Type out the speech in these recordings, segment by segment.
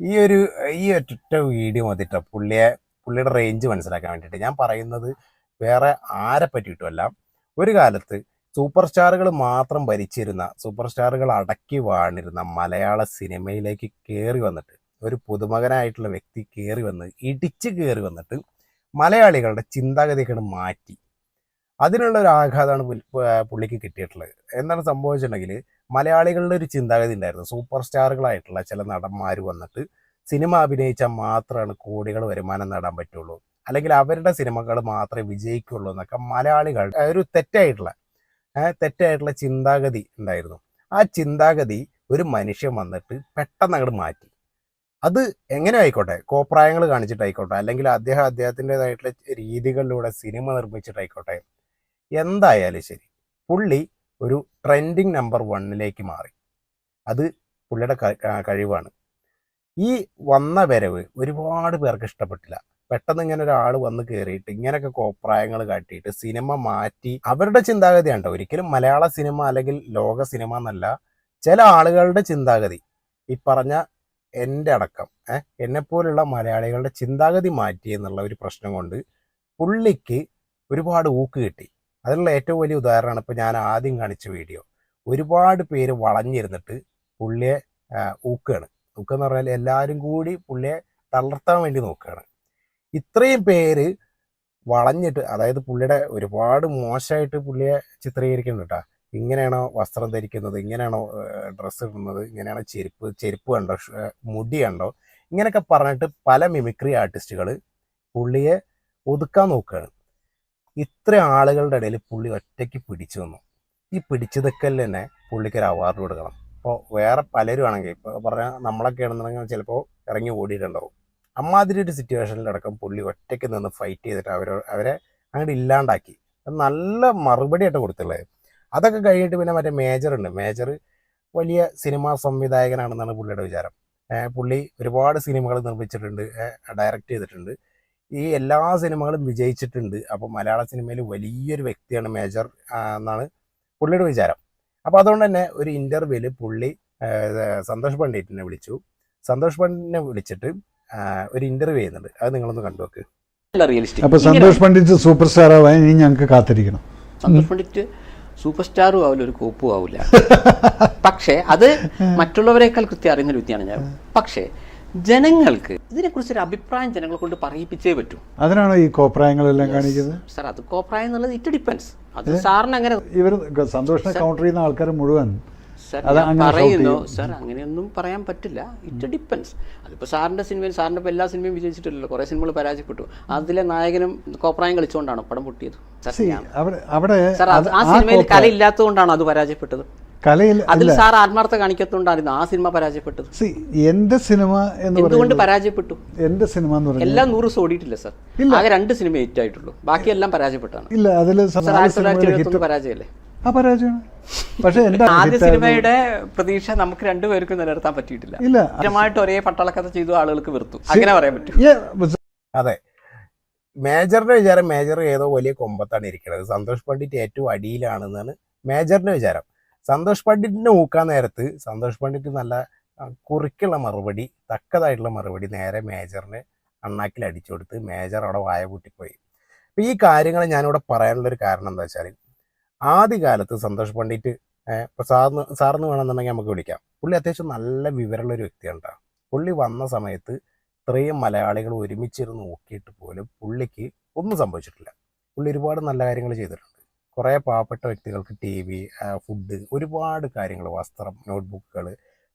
ഈ ഒരു ഈ ഒറ്റ വീഡിയോ മതിട്ടോ പുള്ളിയെ പുള്ളിയുടെ റേഞ്ച് മനസ്സിലാക്കാൻ വേണ്ടിയിട്ട്. ഞാൻ പറയുന്നത് വേറെ ആരെ പറ്റിയിട്ടുമല്ല. ഒരു കാലത്ത് സൂപ്പർ സ്റ്റാറുകൾ മാത്രം ഭരിച്ചിരുന്ന സൂപ്പർ സ്റ്റാറുകൾ അടക്കി വാണിരുന്ന മലയാള സിനിമയിലേക്ക് കയറി വന്നിട്ട് ഒരു പുതുമകനായിട്ടുള്ള വ്യക്തി കയറി വന്ന് ഇടിച്ച് കയറി വന്നിട്ട് മലയാളികളുടെ ചിന്താഗതിയൊക്കെ മാറ്റി. അതിനുള്ള ഒരു ആഘാതമാണ് പുള്ളിക്ക് കിട്ടിയിട്ടുള്ളത്. എന്താണ് സംഭവിച്ചിട്ടുണ്ടെങ്കിൽ മലയാളികളുടെ ഒരു ചിന്താഗതി ഉണ്ടായിരുന്നു. സൂപ്പർ സ്റ്റാറുകളായിട്ടുള്ള ചില നടന്മാർ വന്നിട്ട് സിനിമ അഭിനയിച്ചാൽ മാത്രമാണ് കോടികൾ വരുമാനം നേടാൻ പറ്റുള്ളൂ. അല്ലെങ്കിൽ അവരുടെ സിനിമകൾ മാത്രമേ വിജയിക്കുള്ളൂ എന്നൊക്കെ മലയാളികൾ ഒരു തെറ്റായിട്ടുള്ള തെറ്റായിട്ടുള്ള ചിന്താഗതി ഉണ്ടായിരുന്നു. ആ ചിന്താഗതി ഒരു മനുഷ്യൻ വന്നിട്ട് പെട്ടെന്ന് അങ്ങോട്ട് മാറ്റി. അത് എങ്ങനെ ആയിക്കോട്ടെ? കോപ്രായങ്ങൾ കാണിച്ചിട്ടായിക്കോട്ടെ? അല്ലെങ്കിൽ അദ്ദേഹം അദ്ദേഹത്തിന്റെതായിട്ടുള്ള രീതികളിലൂടെ സിനിമ നിർമ്മിച്ചിട്ടായിക്കോട്ടെ? എന്തായാലും ശരി. പുള്ളി ഒരു ട്രെൻഡിങ് നമ്പർ വണ്ണിലേക്ക് മാറി. അത് പുള്ളിയുടെ കഴിവാണ്. ഈ വന്ന വരവ് ഒരുപാട് പേർക്ക് ഇഷ്ടപ്പെട്ടില്ല. പെട്ടെന്ന് ഇങ്ങനെ ഒരാൾ വന്ന് കയറിയിട്ട് ഇങ്ങനെയൊക്കെ കോപ്രായങ്ങൾ കാട്ടിയിട്ട് സിനിമ മാറ്റി അവരുടെ ചിന്താഗതിയാണ് ഒരിക്കലും മലയാള സിനിമ അല്ലെങ്കിൽ ലോക സിനിമ എന്നല്ല ചില ആളുകളുടെ ചിന്താഗതി. ഈ പറഞ്ഞ എന്റെ അടക്കം ഏഹ് എന്നെപ്പോലുള്ള മലയാളികളുടെ ചിന്താഗതി മാറ്റി എന്നുള്ള ഒരു പ്രശ്നം കൊണ്ട് പുള്ളിക്ക് ഒരുപാട് ഊക്ക് കിട്ടി. അതിനുള്ള ഏറ്റവും വലിയ ഉദാഹരണമാണ് ഇപ്പോൾ ഞാൻ ആദ്യം കാണിച്ച വീഡിയോ. ഒരുപാട് പേര് വളഞ്ഞിരുന്നിട്ട് പുള്ളിയെ ഊക്കുകയാണ് ഊക്കെന്ന് പറഞ്ഞാൽ എല്ലാവരും കൂടി പുള്ളിയെ തളർത്താൻ വേണ്ടി നോക്കുകയാണ് ഇത്രയും പേര് വളഞ്ഞിട്ട് അതായത് പുള്ളിയുടെ ഒരുപാട് മോശമായിട്ട് പുള്ളിയെ ചിത്രീകരിക്കുന്നുണ്ട് കേട്ടോ. ഇങ്ങനെയാണോ വസ്ത്രം ധരിക്കുന്നത്? ഇങ്ങനെയാണോ ഡ്രസ്സ് ഇടുന്നത്? ഇങ്ങനെയാണോ ചെരുപ്പ് ചെരുപ്പ് കണ്ടോ? മുടി കണ്ടോ? ഇങ്ങനെയൊക്കെ പറഞ്ഞിട്ട് പല മിമിക്രി ആർട്ടിസ്റ്റുകൾ പുള്ളിയെ ഒതുക്കാൻ നോക്കുകയാണ് ഇത്ര ആളുകളുടെ ഇടയിൽ പുള്ളി ഒറ്റയ്ക്ക് പിടിച്ചു വന്നു ഈ പിടിച്ചു നിൽക്കലിൽ തന്നെ പുള്ളിക്ക് ഒരു അവാർഡ് കൊടുക്കണം. ഇപ്പോൾ വേറെ പലരും ആണെങ്കിൽ ഇപ്പോൾ പറഞ്ഞാൽ നമ്മളൊക്കെ ആണെന്നുണ്ടെങ്കിൽ ചിലപ്പോൾ ഇറങ്ങി ഓടിയിട്ടുണ്ടാവും. അമ്മാതിരി ഒരു സിറ്റുവേഷനിലടക്കം പുള്ളി ഒറ്റയ്ക്ക് നിന്ന് ഫൈറ്റ് ചെയ്തിട്ട് അവരോ അവരെ അങ്ങോട്ട് ഇല്ലാണ്ടാക്കി. നല്ല മറുപടിയായിട്ട് കൊടുത്തുള്ളത് അതൊക്കെ കഴിഞ്ഞിട്ട് പിന്നെ മറ്റേ മേജർ ഉണ്ട്. മേജർ വലിയ സിനിമാ സംവിധായകനാണെന്നാണ് പുള്ളിയുടെ വിചാരം. പുള്ളി ഒരുപാട് സിനിമകൾ നിർമ്മിച്ചിട്ടുണ്ട്. ഡയറക്റ്റ് ചെയ്തിട്ടുണ്ട്. ഈ എല്ലാ സിനിമകളും വിജയിച്ചിട്ടുണ്ട്. അപ്പോൾ മലയാള സിനിമയിൽ വലിയൊരു വ്യക്തിയാണ് മേജർ എന്നാണ് പുള്ളിയുടെ വിചാരം. അപ്പോൾ അതുകൊണ്ട് തന്നെ ഒരു ഇന്റർവ്യൂവിൽ പുള്ളി സന്തോഷ് പണ്ഡിറ്റിനെ വിളിച്ചു. സന്തോഷ് പണ്ഡിറ്റിനെ വിളിച്ചിട്ട് ഒരു ഇന്റർവ്യൂ ചെയ്യുന്നുണ്ട്. അത് നിങ്ങളൊന്ന് കണ്ടു നോക്ക്. റിയലിസ്റ്റിക് അപ്പൊ സന്തോഷ് പണ്ഡിറ്റ് സൂപ്പർ സ്റ്റാർ ആവാൻ ഇനി ഞങ്ങൾക്ക് കാത്തിരിക്കണം. സന്തോഷ് പണ്ഡിറ്റ് സൂപ്പർ സ്റ്റാറും ആവില്ല ഒരു കോപ്പും ആവില്ല. പക്ഷേ അത് മറ്റുള്ളവരെക്കാൾ കൃത്യം അറിയുന്ന ഒരു വ്യക്തിയാണ് ഞാൻ. പക്ഷേ ജനങ്ങൾക്ക് ഇതിനെക്കുറിച്ച് ഒരു അഭിപ്രായം ജനങ്ങളെ കൊണ്ട് പറയിപ്പിച്ചേ പറ്റൂ. അതിനാണോ ഈ കോപ്രായങ്ങളെല്ലാം കാണിക്കുന്നത്? സാർ അത് കോപ്രായം എന്നുള്ളത് ഇറ്റ് ഡിപ്പെൻസ് അത് സാറിന് അങ്ങനെ ഇവർ സന്തോഷം കൗണ്ടർ ചെയ്യുന്ന ആൾക്കാർ മുഴുവൻ പറയുന്നു. സാർ അങ്ങനെയൊന്നും പറയാൻ പറ്റില്ല. ഇറ്റ് ഡിപ്പെൻസ് അതിപ്പോൾ സാറിന്റെ സിനിമയിൽ സാറിന്റെ ഇപ്പോൾ എല്ലാ സിനിമയും വിജയിച്ചിട്ടില്ലല്ലോ. കുറേ സിനിമകൾ പരാജയപ്പെട്ടു. അതിലെ നായകനും കോപ്രായം കളിച്ചുകൊണ്ടാണ് പടം പൊട്ടിയത്. സാർ അവിടെ ആ സിനിമയിൽ കോപ്രായം- കലയില്ലാത്തതുകൊണ്ടാണ് അത് പരാജയപ്പെട്ടത്? കലയിൽ അതിൽ അല്ല. സാർ ആത്മാർത്ഥ കാണിക്കത്തുണ്ടായിരുന്നു ആ സിനിമ പരാജയപ്പെട്ടത്. എന്റെ സിനിമ എന്ന് എന്തുകൊണ്ട് പരാജയപ്പെട്ടു? എന്റെ സിനിമ എന്ന് പറഞ്ഞാൽ എല്ലാം നൂറ് ഓടിയിട്ടില്ല സാർ. ആകെ രണ്ട് സിനിമ ഹിറ്റ് ആയിട്ടുള്ളൂ ബാക്കിയെല്ലാം പരാജയപ്പെട്ടാണ്. ഇല്ല അതിൽ സാർ ആയിരത്തി തൊള്ളായിരത്തി പരാജയമല്ലേ? ആ പരാജയമാണ്. പക്ഷേ എന്റെ ആദ്യ സിനിമയുടെ പ്രതീക്ഷ നമുക്ക് രണ്ടുപേർക്കും നിലനിർത്താൻ പറ്റിയിട്ടില്ല. ഇല്ല. സ്ഥിരമായിട്ട് ഒരേ പട്ടാളക്കഥ ചെയ്തു ആളുകൾക്ക് വെറുത്തു. അങ്ങനെ പറയാൻ പറ്റും. അതെ. മേജറിന്റെ വിചാരം മേജർ ഏതോ വലിയ കൊമ്പത്താണ് ഇരിക്കുന്നത്. സന്തോഷ് പണ്ഡിറ്റ് ഏറ്റവും അടിയിലാണെന്നാണ് മേജറിന്റെ വിചാരം. സന്തോഷ് പണ്ഡിറ്റിനെ ഊക്കാൻ നേരത്ത് സന്തോഷ് പണ്ഡിറ്റ് നല്ല കുറിക്കുള്ള മറുപടി തക്കതായിട്ടുള്ള മറുപടി നേരെ മേജറിന് അണ്ണാക്കിൽ അടിച്ചു കൊടുത്ത് മേജർ അവിടെ വായ കൂട്ടിപ്പോയി അപ്പോൾ ഈ കാര്യങ്ങൾ ഞാനിവിടെ പറയാനുള്ളൊരു കാരണം എന്താ വെച്ചാൽ ആദ്യകാലത്ത് സന്തോഷ് പണ്ഡിറ്റ് ഇപ്പോൾ സാറിന് സാറിന് വേണമെന്നുണ്ടെങ്കിൽ നമുക്ക് വിളിക്കാം. പുള്ളി അത്യാവശ്യം നല്ല വിവരമുള്ള ഒരു വ്യക്തിയാണ് ട്ടോ. പുള്ളി വന്ന സമയത്ത് ഇത്രയും മലയാളികൾ ഒരുമിച്ചിരുന്ന് നോക്കിയിട്ട് പോലും പുള്ളിക്ക് ഒന്നും സംഭവിച്ചിട്ടില്ല. പുള്ളി ഒരുപാട് നല്ല കാര്യങ്ങൾ ചെയ്തിട്ടുണ്ട്. കുറേ പാവപ്പെട്ട വ്യക്തികൾക്ക് ടി വി ഫുഡ് ഒരുപാട് കാര്യങ്ങൾ വസ്ത്രം നോട്ട്ബുക്കുകൾ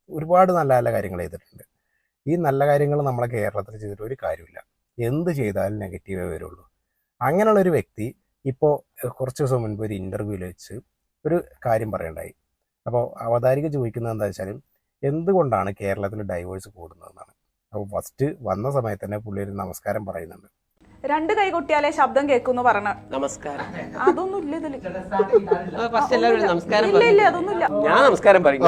ഒരുപാട് നല്ല നല്ല കാര്യങ്ങൾ ചെയ്തിട്ടുണ്ട്. ഈ നല്ല കാര്യങ്ങൾ നമ്മളെ കേരളത്തിൽ ചെയ്തിട്ട് ഒരു കാര്യമില്ല എന്ത് ചെയ്താലും നെഗറ്റീവേ വരുള്ളൂ. അങ്ങനെയുള്ള ഒരു വ്യക്തി ഇപ്പോൾ കുറച്ച് ദിവസം മുൻപ് ഒരു ഇന്റർവ്യൂവിൽ വെച്ച് ഒരു കാര്യം പറയണ്ടായി. അപ്പോൾ അവതാരിക ചോദിക്കുന്നത് എന്താ വെച്ചാൽ എന്തുകൊണ്ടാണ് കേരളത്തിൽ ഡൈവേഴ്സ് കൂടുന്നതെന്നാണ്. അപ്പോൾ ഫസ്റ്റ് വന്ന സമയത്ത് തന്നെ പുള്ളി ഒരു നമസ്കാരം പറയുന്നുണ്ട്. രണ്ട് കൈ കൊട്ടിയാലേ ശബ്ദം കേൾക്കുന്നു പറഞ്ഞ. നമസ്കാരം. അതൊന്നും ഇല്ല ഇതിൽ. ഫസ്റ്റ് എല്ലാവരും നമസ്കാരം ഇല്ല ഇല്ല അതൊന്നും ഇല്ല ഞാൻ നമസ്കാരം പറയും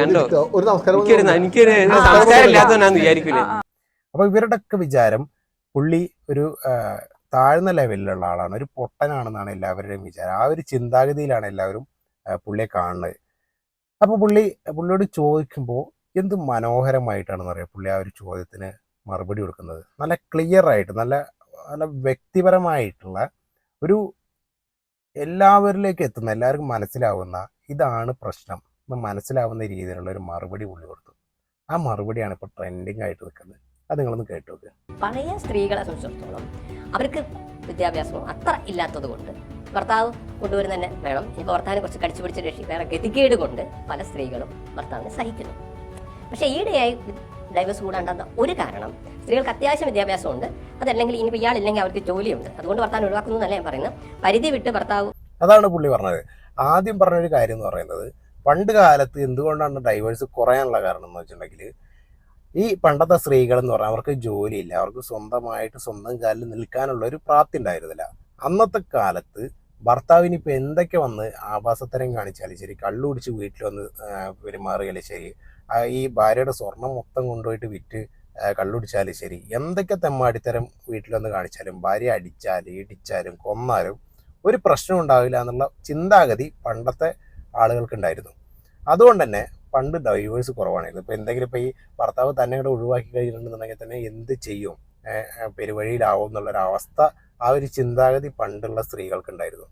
കണ്ടോ? ഒരു നമസ്കാരം എനിക്കൊരു എനിക്കൊരു സംസ്കാരം ഇല്ലാത്തവനാന്ന് വിചാരിക്കൂലേ? അപ്പോൾ ഇവരുടെയൊക്കെ വിചാരം പുള്ളി ഒരു താഴ്ന്ന ലെവലിലുള്ള ആളാണ്. ഒരു പൊട്ടനാണെന്നാണ് എല്ലാവരുടെയും വിചാരം. ആ ഒരു ചിന്താഗതിയിലാണ് എല്ലാവരും പുള്ളിയെ കാണുന്നത്. അപ്പോൾ പുള്ളി പുള്ളിയോട് ചോദിക്കുമ്പോൾ എന്ത് മനോഹരമായിട്ടാണെന്ന് അറിയാം പുള്ളി ആ ഒരു ചോദ്യത്തിന്? മറുപടി കൊടുക്കുന്നത്. നല്ല ക്ലിയർ ആയിട്ട് നല്ല നല്ല വ്യക്തിപരമായിട്ടുള്ള ഒരു എല്ലാവരിലേക്കും എത്തുന്ന എല്ലാവർക്കും മനസ്സിലാവുന്ന ഇതാണ് പ്രശ്നം. എന്ന് മനസ്സിലാവുന്ന രീതിയിലുള്ള ഒരു മറുപടി പുള്ളി കൊടുത്തു. ആ മറുപടിയാണ് ഇപ്പോൾ ട്രെൻഡിങ് ആയിട്ട് നിൽക്കുന്നത്. അത് നിങ്ങളൊന്ന് കേട്ടു പഴയ സ്ത്രീകളെ സംബന്ധിച്ചിടത്തോളം അവർക്ക് വിദ്യാഭ്യാസവും അത്ര ഇല്ലാത്തത് കൊണ്ട് ഭർത്താവ് കൊണ്ടുവരുന്ന തന്നെ വേണം. ഇപ്പോൾ ഭർത്താവിനെ കുറച്ച് കടിച്ചു പിടിച്ച് രക്ഷി വേറെ ഗതികേട് കൊണ്ട് പല സ്ത്രീകളും ഭർത്താവിനെ സഹിക്കുന്നു. പക്ഷേ ഈയിടെയായി ഡൈവേഴ്സ് കൂടാണ്ടെന്ന ഒരു കാരണം. സ്ത്രീകൾക്ക് അത്യാവശ്യം വിദ്യാഭ്യാസമുണ്ട്. അതല്ലെങ്കിൽ ഇനി ഇയാളില്ലെങ്കിൽ അവർക്ക് ജോലിയുണ്ട്. അതുകൊണ്ട് ഭർത്താൻ ഒഴിവാക്കുന്നു എന്നല്ല ഞാൻ പറയുന്നത്. പരിധി വിട്ട് ഭർത്താവ് അതാണ് പുള്ളി പറഞ്ഞത്. ആദ്യം പറഞ്ഞൊരു കാര്യം എന്ന് പറയുന്നത് പണ്ട് കാലത്ത് എന്തുകൊണ്ടാണ് ഡൈവേഴ്സ് കുറയാനുള്ള കാരണം എന്ന് വെച്ചിട്ടുണ്ടെങ്കിൽ ഈ പണ്ടത്തെ സ്ത്രീകൾ എന്ന് പറഞ്ഞാൽ അവർക്ക് ജോലിയില്ല. അവർക്ക് സ്വന്തമായിട്ട് സ്വന്തം കാലിൽ നിൽക്കാനുള്ള ഒരു പ്രാപ്തി ഉണ്ടായിരുന്നില്ല. അന്നത്തെ കാലത്ത് ഭർത്താവിന് ഇപ്പം എന്തൊക്കെ വന്ന് ആഭാസത്തരം കാണിച്ചാലും ശരി കള്ളുപിടിച്ച് വീട്ടിൽ വന്ന് ആ, പെരുമാറിയാലും ശരി ഈ ഭാര്യയുടെ സ്വർണം മൊത്തം കൊണ്ടുപോയിട്ട് വിറ്റ് കള്ളുടിച്ചാൽ ശരി. എന്തൊക്കെ തെമ്മാടിത്തരം വീട്ടിൽ വന്ന് കാണിച്ചാലും ഭാര്യ അടിച്ചാലും ഇടിച്ചാലും കൊന്നാലും ഒരു പ്രശ്നം ഉണ്ടാവില്ല എന്നുള്ള ചിന്താഗതി പണ്ടത്തെ ആളുകൾക്കുണ്ടായിരുന്നു. അതുകൊണ്ട് തന്നെ പണ്ട് ഡൈവേഴ്സ് കുറവാണ് ഇപ്പോൾ എന്തെങ്കിലും ഇപ്പോൾ ഈ ഭർത്താവ് തന്നെ കൂടെ ഒഴിവാക്കി കഴിഞ്ഞിട്ടുണ്ടെന്നുണ്ടെങ്കിൽ തന്നെ എന്ത് ചെയ്യും? പെരുവഴിയിലാവും എന്നുള്ളൊരവസ്ഥ ആ ഒരു ചിന്താഗതി പണ്ടുള്ള സ്ത്രീകൾക്കുണ്ടായിരുന്നു.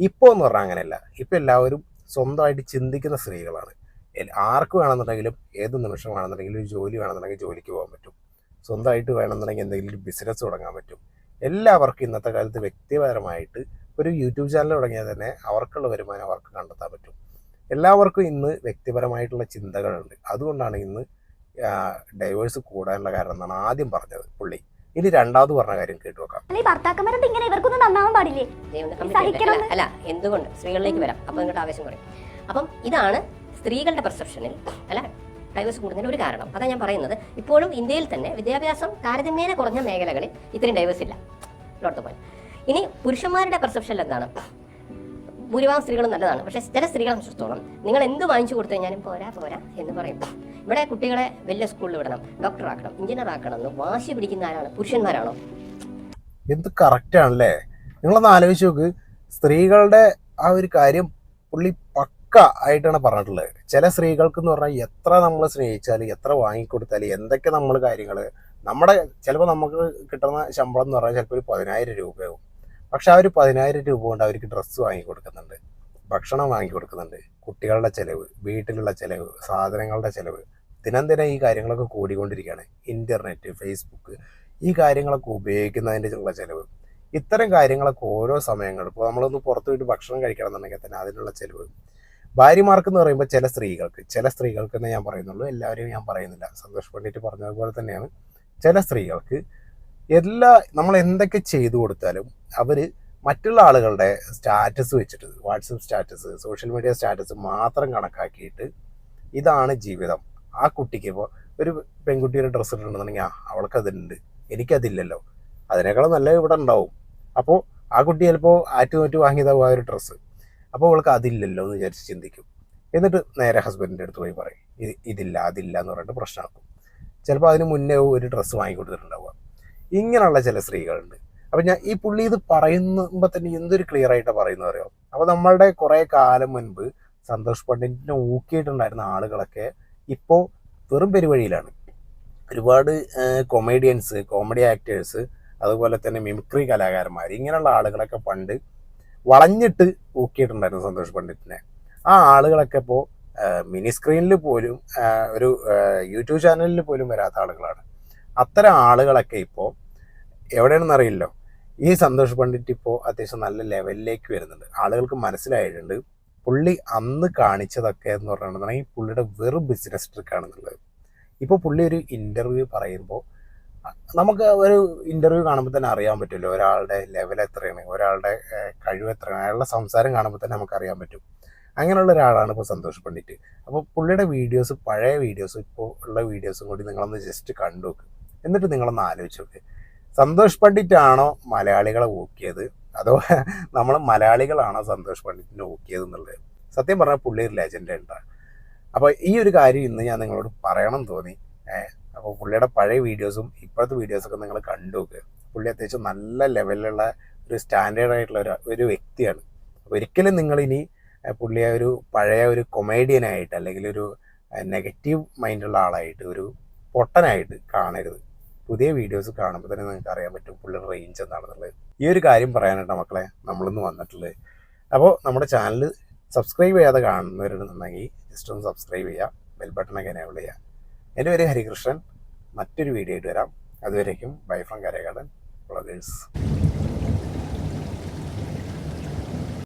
ഇപ്പോൾ എന്ന് പറഞ്ഞാൽ അങ്ങനെയല്ല. ഇപ്പോൾ എല്ലാവരും സ്വന്തമായിട്ട് ചിന്തിക്കുന്ന സ്ത്രീകളാണ്. ആർക്ക് വേണമെന്നുണ്ടെങ്കിലും ഏത് നിമിഷം വേണമെന്നുണ്ടെങ്കിലും ഒരു ജോലി വേണമെന്നുണ്ടെങ്കിൽ ജോലിക്ക് പോകാൻ പറ്റും. സ്വന്തമായിട്ട് വേണമെന്നുണ്ടെങ്കിൽ എന്തെങ്കിലും ഒരു ബിസിനസ് തുടങ്ങാൻ പറ്റും. എല്ലാവർക്കും ഇന്നത്തെ കാലത്ത് വ്യക്തിപരമായിട്ട് ഒരു യൂട്യൂബ് ചാനൽ തുടങ്ങിയാൽ തന്നെ അവർക്കുള്ള വരുമാനം അവർക്ക് കണ്ടെത്താൻ പറ്റും. എല്ലാവർക്കും ഇന്ന് വ്യക്തിപരമായിട്ടുള്ള ചിന്തകളുണ്ട്. അതുകൊണ്ടാണ് ഇന്ന് ഡൈവേഴ്സ് കൂടാനുള്ള കാരണം എന്നാണ് ആദ്യം പറഞ്ഞത് പുള്ളി. ഇനി രണ്ടാമത് പറഞ്ഞ കാര്യം കേട്ടു നോക്കാം. അല്ല ഈ ഭർത്താക്കന്മാരെന്ത് ഇങ്ങനെ ഇവർക്കൊന്നും നന്നാവാൻ പാടില്ലേ? അല്ല എന്തുകൊണ്ട്? സ്ത്രീകളിലേക്ക് വരാം. അപ്പൊ നിങ്ങളുടെ ആവശ്യം കുറയും. അപ്പം ഇതാണ് സ്ത്രീകളുടെ പെർസെപ്ഷനിൽ അല്ല ഡൈവേഴ്സ് കൂടുന്നതിന് ഒരു കാരണം. അതാണ് ഞാൻ പറയുന്നത്. ഇപ്പോഴും ഇന്ത്യയിൽ തന്നെ വിദ്യാഭ്യാസം താരതമ്യേന കുറഞ്ഞ മേഖലകളിൽ ഇത്രയും ഡൈവേഴ്സ് ഇല്ല. ലോട്ട് പോയി ഇനി പുരുഷന്മാരുടെ പെർസെപ്ഷനിൽ എന്താണ്? ഭൂരിഭാഗം സ്ത്രീകളും നല്ലതാണ്. പക്ഷേ ചില സ്ത്രീകളെ സംബന്ധിച്ചിടത്തോളം നിങ്ങൾ എന്ത് വാങ്ങിച്ചു കൊടുത്തു കഴിഞ്ഞാലും പോരാ പോരാ എന്ന് പറയും. ഇവിടെ കുട്ടികളെ വലിയ സ്കൂളിൽ വിടണം ഡോക്ടർ ആക്കണം എഞ്ചിനീയർ ആക്കണം എന്ന് വാശി പിടിക്കുന്ന ആരാണ്? പുരുഷന്മാരാണോ? എന്ത് കറക്റ്റ് ആണല്ലേ? നിങ്ങളൊന്ന് ആലോചിച്ച് നോക്ക്. സ്ത്രീകളുടെ ആ ഒരു കാര്യം പുള്ളി പക്ക ആയിട്ടാണ് പറഞ്ഞിട്ടുള്ളത്. ചില സ്ത്രീകൾക്ക് എന്ന് പറഞ്ഞാൽ എത്ര നമ്മൾ സ്നേഹിച്ചാൽ എത്ര വാങ്ങിക്കൊടുത്താൽ എന്തൊക്കെ നമ്മൾ കാര്യങ്ങൾ നമ്മുടെ ചിലപ്പോൾ നമുക്ക് കിട്ടുന്ന ശമ്പളം എന്ന് പറഞ്ഞാൽ ചിലപ്പോൾ ഒരു പതിനായിരം രൂപയാവും. പക്ഷെ ആ ഒരു പതിനായിരം രൂപ കൊണ്ട് അവർക്ക് ഡ്രസ്സ് വാങ്ങി കൊടുക്കുന്നുണ്ട് ഭക്ഷണം വാങ്ങി കൊടുക്കുന്നുണ്ട് കുട്ടികളുടെ ചിലവ് വീട്ടിലുള്ള ചിലവ് സാധനങ്ങളുടെ ചിലവ്. ദിനം ദിനം ഈ കാര്യങ്ങളൊക്കെ കൂടിക്കൊണ്ടിരിക്കുകയാണ്. ഇന്റർനെറ്റ് ഫേസ്ബുക്ക് ഈ കാര്യങ്ങളൊക്കെ ഉപയോഗിക്കുന്നതിന്റെ ഉള്ള ചിലവ്. ഇത്തരം കാര്യങ്ങളൊക്കെ ഓരോ സമയങ്ങളും ഇപ്പോൾ നമ്മളൊന്ന് പുറത്ത് പോയിട്ട് ഭക്ഷണം കഴിക്കണം എന്നുണ്ടെങ്കിൽ തന്നെ അതിനുള്ള ചിലവ്. ഭാര്യമാർക്ക് എന്ന് പറയുമ്പോൾ ചില സ്ത്രീകൾക്ക് ചില സ്ത്രീകൾക്ക് എന്നേ ഞാൻ പറയുന്നുള്ളൂ. എല്ലാവരെയും ഞാൻ പറയുന്നില്ല. സന്തോഷ് പണ്ഡിറ്റ് പറഞ്ഞതുപോലെ തന്നെയാണ്. ചില സ്ത്രീകൾക്ക് എല്ലാ നമ്മൾ എന്തൊക്കെ ചെയ്തു കൊടുത്താലും അവർ മറ്റുള്ള ആളുകളുടെ സ്റ്റാറ്റസ് വെച്ചിട്ട് WhatsApp status social media status മാത്രം കണക്കാക്കിയിട്ട് ഇതാണ് ജീവിതം. ആ കുട്ടിക്ക് ഇപ്പോൾ ഒരു പെൺകുട്ടിയുടെ ഡ്രസ്സ് ഇട്ടിട്ടുണ്ടെന്നുണ്ടെങ്കിൽ ആ അവൾക്ക് അതുണ്ട്. എനിക്കതില്ലല്ലോ. അതിനേക്കാളും നല്ല ഇവിടെ ഉണ്ടാവും. അപ്പോൾ ആ കുട്ടി ചിലപ്പോൾ ആറ്റുനോറ്റ് വാങ്ങിയതാവും ആ ഒരു ഡ്രസ്സ്. അപ്പോൾ അവൾക്ക് അതില്ലല്ലോ എന്ന് വിചാരിച്ച് ചിന്തിക്കും. എന്നിട്ട് നേരെ ഹസ്ബൻഡിന്റെ അടുത്ത് പോയി പറയും ഇത് ഇതില്ല അതില്ല എന്ന് പറഞ്ഞിട്ട് പ്രശ്നമാക്കും. ചിലപ്പോൾ അതിന് മുന്നേ ഒരു ഡ്രസ്സ് വാങ്ങി കൊടുത്തിട്ടുണ്ടാവുക. ഇങ്ങനെയുള്ള ചില സ്ത്രീകളുണ്ട്. അപ്പം ഞാൻ ഈ പുള്ളി ഇത് പറയുമ്പോൾ തന്നെ എന്തൊരു ക്ലിയർ ആയിട്ടാണ് പറയുന്നത് അറിയോ? അപ്പോൾ നമ്മളുടെ കുറേ കാലം മുൻപ് സന്തോഷ് പണ്ഡിറ്റിനെ ഊക്കിയിട്ടുണ്ടായിരുന്ന ആളുകളൊക്കെ ഇപ്പോൾ വെറും പെരുവഴിയിലാണ്. ഒരുപാട് കൊമേഡിയൻസ് കോമഡി ആക്ടേഴ്സ് അതുപോലെ തന്നെ മിമിക്രി കലാകാരന്മാർ ഇങ്ങനെയുള്ള ആളുകളൊക്കെ പണ്ട് വളഞ്ഞിട്ട് ഊക്കിയിട്ടുണ്ടായിരുന്നു സന്തോഷ് പണ്ഡിറ്റിനെ. ആ ആളുകളൊക്കെ ഇപ്പോൾ മിനി സ്ക്രീനിൽ പോലും ഒരു യൂട്യൂബ് ചാനലിൽ പോലും വരാത്ത ആളുകളാണ്. അത്തരം ആളുകളൊക്കെ ഇപ്പോൾ എവിടെയാണെന്ന് അറിയില്ലോ ഈ സന്തോഷ് പണ്ഡിറ്റ് ഇപ്പോൾ അത്യാവശ്യം നല്ല ലെവലിലേക്ക് വരുന്നുണ്ട്. ആളുകൾക്ക് മനസ്സിലായിട്ടുണ്ട് പുള്ളി അന്ന് കാണിച്ചതൊക്കെ എന്ന് പറഞ്ഞിട്ടുണ്ടെങ്കിൽ പുള്ളിയുടെ വെറും ബിസിനസ് ട്രിക്കാണെന്നുള്ളത് ഇപ്പോൾ പുള്ളി ഒരു ഇന്റർവ്യൂ പറയുമ്പോൾ നമുക്ക് ഒരു ഇന്റർവ്യൂ കാണുമ്പോൾ തന്നെ അറിയാൻ പറ്റുമല്ലോ ഒരാളുടെ ലെവൽ എത്രയാണ് ഒരാളുടെ കഴിവ് എത്രയാണ് അയാളുടെ സംസാരം കാണുമ്പോൾ തന്നെ നമുക്ക് അറിയാൻ പറ്റും. അങ്ങനെയുള്ള ഒരാളാണ് ഇപ്പോൾ സന്തോഷ് പണ്ഡിറ്റ്. അപ്പോൾ പുള്ളിയുടെ വീഡിയോസ് പഴയ വീഡിയോസ് ഇപ്പോൾ ഉള്ള വീഡിയോസും കൂടി നിങ്ങളൊന്ന് ജസ്റ്റ് കണ്ടു നോക്ക് എന്നിട്ട് നിങ്ങളൊന്ന് ആലോചിച്ച് നോക്ക്. സന്തോഷ് പണ്ഡിറ്റ് ആണോ മലയാളികളെ ഊക്കിയത്? അതോ നമ്മൾ മലയാളികളാണോ സന്തോഷ് പണ്ഡിറ്റിനെ ഊക്കിയത് എന്നുള്ളത്? സത്യം പറഞ്ഞാൽ പുള്ളി ഒരു ലെജൻഡ് ഉണ്ടാണ് അപ്പോൾ ഈ ഒരു കാര്യം ഇന്ന് ഞാൻ നിങ്ങളോട് പറയണം തോന്നി. അപ്പോൾ പുള്ളിയുടെ പഴയ വീഡിയോസും ഇപ്പോഴത്തെ വീഡിയോസൊക്കെ നിങ്ങൾ കണ്ടു നോക്കുക പുള്ളി അത്യാവശ്യം നല്ല ലെവലിലുള്ള ഒരു സ്റ്റാൻഡേർഡ് ആയിട്ടുള്ള ഒരു ഒരു വ്യക്തിയാണ്. ഒരിക്കലും നിങ്ങളിനി ഇനി പുള്ളിയെ ഒരു പഴയ ഒരു കൊമേഡിയനായിട്ട് അല്ലെങ്കിൽ ഒരു നെഗറ്റീവ് മൈൻഡുള്ള ആളായിട്ട് ഒരു പൊട്ടനായിട്ട് കാണരുത്. പുതിയ വീഡിയോസ് കാണുമ്പോൾ തന്നെ നിങ്ങൾക്ക് അറിയാൻ പറ്റും പുള്ളിയുടെ റേഞ്ച് എന്താണെന്നുള്ളത്. ഈ ഒരു കാര്യം പറയാനായിട്ട് മക്കളെ നമ്മളിന്ന് വന്നിട്ടുള്ളത്. അപ്പോൾ നമ്മുടെ ചാനൽ സബ്സ്ക്രൈബ് ചെയ്യാതെ കാണുന്നവരുണ്ടെന്നുണ്ടെങ്കിൽ ജസ്റ്റ് ഒന്ന് സബ്സ്ക്രൈബ് ചെയ്യുക ബെൽ ബട്ടണൊക്കെ എനേബിൾ ചെയ്യുക. എന്റെ പേര് ഹരികൃഷ്ണൻ. മറ്റൊരു വീഡിയോ ആയിട്ട് വരാം. അതുവരേക്കും ബൈ ഫ്രം കരകാടൻ ബ്ലോഗേഴ്സ്